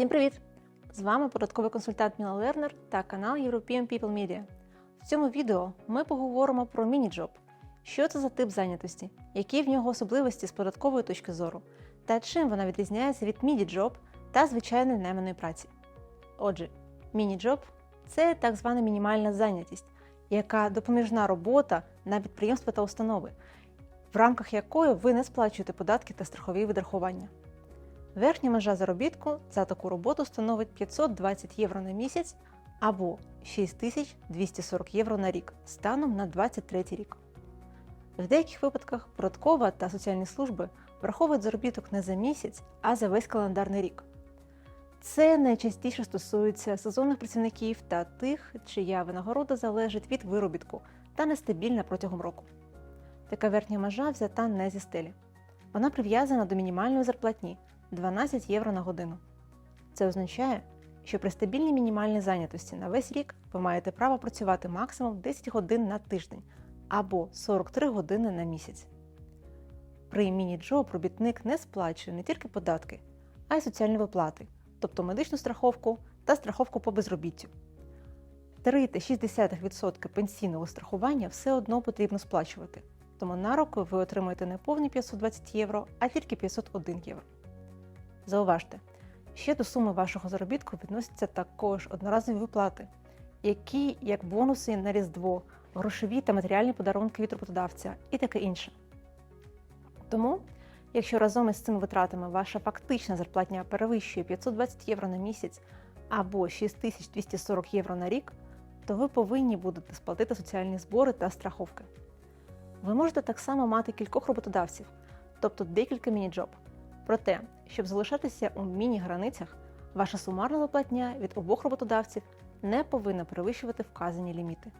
Всім привіт! З вами податковий консультант Міла Лернер та канал European People Media. В цьому відео ми поговоримо про міні-джоб. Що це за тип зайнятості, які в нього особливості з податкової точки зору, та чим вона відрізняється від міні-джоб та звичайної найманої праці. Отже, міні-джоб це так звана мінімальна зайнятість, яка допоміжна робота на підприємства та установи, в рамках якої ви не сплачуєте податки та страхові відрахування. Верхня межа заробітку за таку роботу становить 520 євро на місяць або 6240 євро на рік станом на 2023 рік. В деяких випадках податкова та соціальні служби враховують заробіток не за місяць, а за весь календарний рік. Це найчастіше стосується сезонних працівників та тих, чия винагорода залежить від виробітку та нестабільна протягом року. Така верхня межа взята не зі стелі. Вона прив'язана до мінімальної зарплатні 12 євро на годину. Це означає, що при стабільній мінімальній зайнятості на весь рік ви маєте право працювати максимум 10 годин на тиждень або 43 години на місяць. При міні-джоб робітник не сплачує не тільки податки, а й соціальні виплати, тобто медичну страховку та страховку по безробіттю. 3,6% пенсійного страхування все одно потрібно сплачувати, тому на руку ви отримаєте не повні 520 євро, а тільки 501 євро. Зауважте, ще до суми вашого заробітку відносяться також одноразові виплати, які як бонуси на Різдво, грошові та матеріальні подарунки від роботодавця і таке інше. Тому, якщо разом із цими витратами ваша фактична зарплатня перевищує 520 євро на місяць або 6240 євро на рік, то ви повинні будете сплатити соціальні збори та страховки. Ви можете так само мати кількох роботодавців, тобто декілька міні-джоб. Проте, щоб залишатися у міні-границях, ваша сумарна заплатня від обох роботодавців не повинна перевищувати вказані ліміти.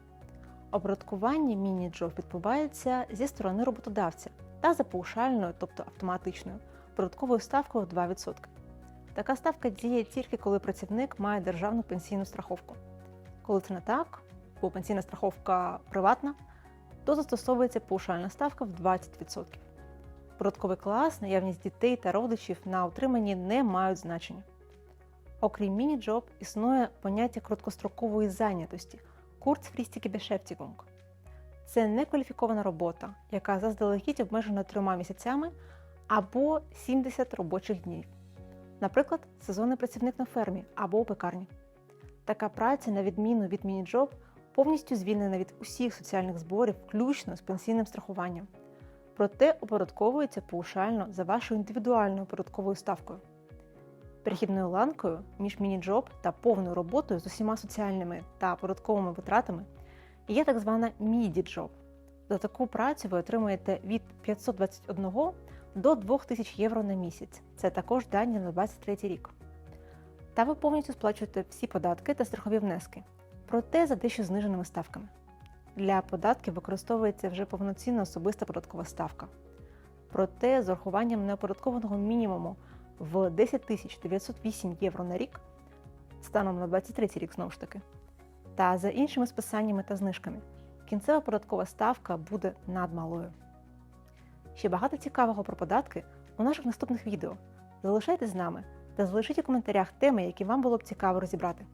Оподаткування міні-джоб відбувається зі сторони роботодавця та за паушальною, тобто автоматичною, податковою ставкою в 2%. Така ставка діє тільки коли працівник має державну пенсійну страховку. Коли це не так, бо пенсійна страховка приватна, то застосовується паушальна ставка в 20%. Податковий клас, наявність дітей та родичів на утриманні не мають значення. Окрім міні-джоб, існує поняття короткострокової зайнятості Kurzfristige Beschäftigung. Це некваліфікована робота, яка заздалегідь обмежена трьома місяцями або 70 робочих днів. Наприклад, сезонний працівник на фермі або у пекарні. Така праця, на відміну від міні-джоб, повністю звільнена від усіх соціальних зборів, включно з пенсійним страхуванням проте оподатковується паушально за вашою індивідуальною податковою ставкою. Перехідною ланкою між міні-джоб та повною роботою з усіма соціальними та податковими витратами є так звана міді-джоб. За таку працю ви отримуєте від 521 до 2000 євро на місяць. Це також дані на 23 рік. Та ви повністю сплачуєте всі податки та страхові внески, проте за дещо зниженими ставками. Для податків використовується вже повноцінна особиста податкова ставка. Проте з урахуванням неоподаткованого мінімуму в 10 908 євро на рік, станом на 23 рік знову ж таки, та за іншими списаннями та знижками, кінцева податкова ставка буде надмалою. Ще багато цікавого про податки у наших наступних відео. Залишайтесь з нами та залишіть у коментарях теми, які вам було б цікаво розібрати.